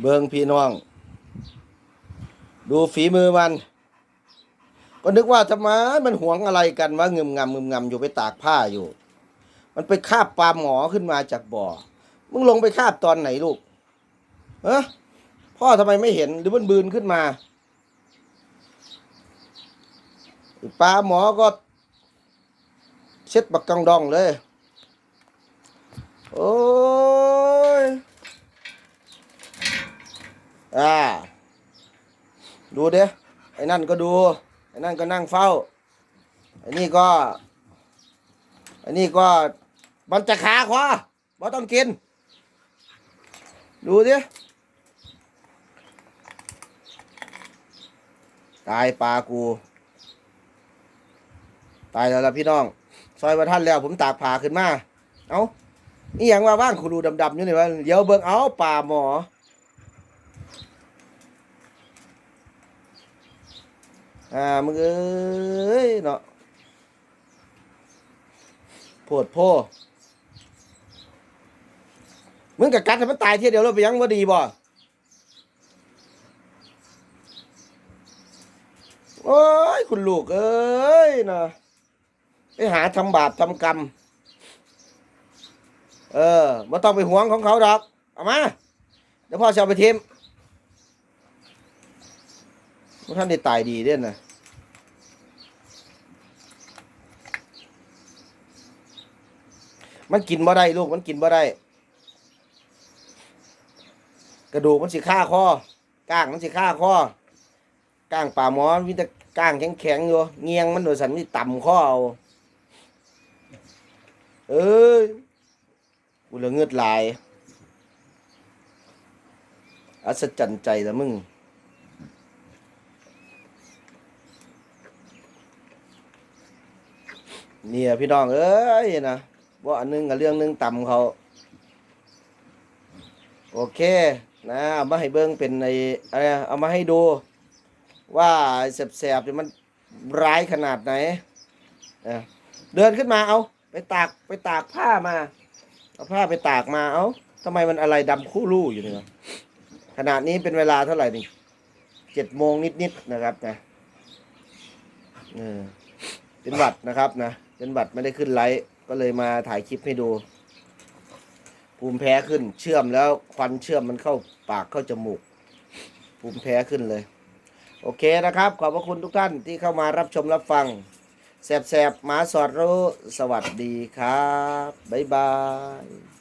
เบิงพี่น้อง ดูฝีมือมัน ก็นึกว่าทำไมมันหวงอะไรกันว่างึมงำงึมงำอยู่ไปตากผ้าอยู่ มันไปคาบปลาหมอขึ้นมาจากบ่อ มึงลงไปคาบตอนไหนลูกเอะพ่อทำไมไม่เห็นหรือมันบืนขึ้นมาปลาหมอก็เช็ดบักกังดองเลย โอ้ย อ่า ดูเด้ไอ้นั่นก็ดูไอ้นั่นก็นั่งเฝ้าไอ้นี่ก็ไอ้นี่ก็มันจะขาขวาบ่ต้องกิน ดูดิตายปลากู ตายแล้วล่ะพี่น้อง ซอยมาท่านแล้วผมตากผ่าขึ้นมา เอานี่ยังว่าว่างคูรูดำๆอยู่นี่วะเดี๋ยวเบิ่งเอาป่าหมอ อ่ามึงเอ้ยเนาะโพดโพมึงกับกัดให้มันตายเทียเดียวแล้วไปยังว่าดีบ่โอ้ยคุณลูกเอ้ยนะไปหาทำบาปทำกรรม เออไม่ต้องไปหวงของเขาดอก เอามา เดี๋ยวพ่อจะเอาไปทิม พวกท่านได้ตายดีเด้นนะมันกินบ่ได้ลูกมันกินบ่ได้ กระดูกมันสิฆ่าคอก้างมันสิฆ่าคอก้างป่าหมอนวิตาก้างแข็งแข็งอยู่เงียงมันโดยสันนี่ต่ำข้อเอาเอ้ยกูเหลือเงือดลาย อัศจรรย์ใจละมึง เนี่ยพี่น้องเอ้ยนะว่าอันหนึงกับเรื่องหนึงต่ำเขา โอเค นะเอามาให้เบิ้งเป็นในอะไรเอามาให้ดู ว่าแสบๆเนี่ยมันร้ายขนาดไหนเเดินขึ้นมาเอา ไปตากไปตากผ้ามา เอาผ้าไปตากมาเอาทำไมมันอะไรดำคู่รู่อยู่เนี่ยขนาดนี้เป็นเวลาเท่าไหร่นี่เจ็ดโมงนิดๆนะครับนะเออเป็นหวัดนะครับนะ จนบัตรไม่ได้ขึ้นไลฟ์ก็เลยมาถ่ายคลิปให้ดู ภูมิแพ้ขึ้นเชื่อมแล้วควันเชื่อมมันเข้าปากเข้าจมูก ภูมิแพ้ขึ้นเลย โอเคนะครับ ขอบพระคุณทุกท่านที่เข้ามารับชมรับฟังแสบๆหมาสอดรู้ สวัสดีครับ บ๊ายบาย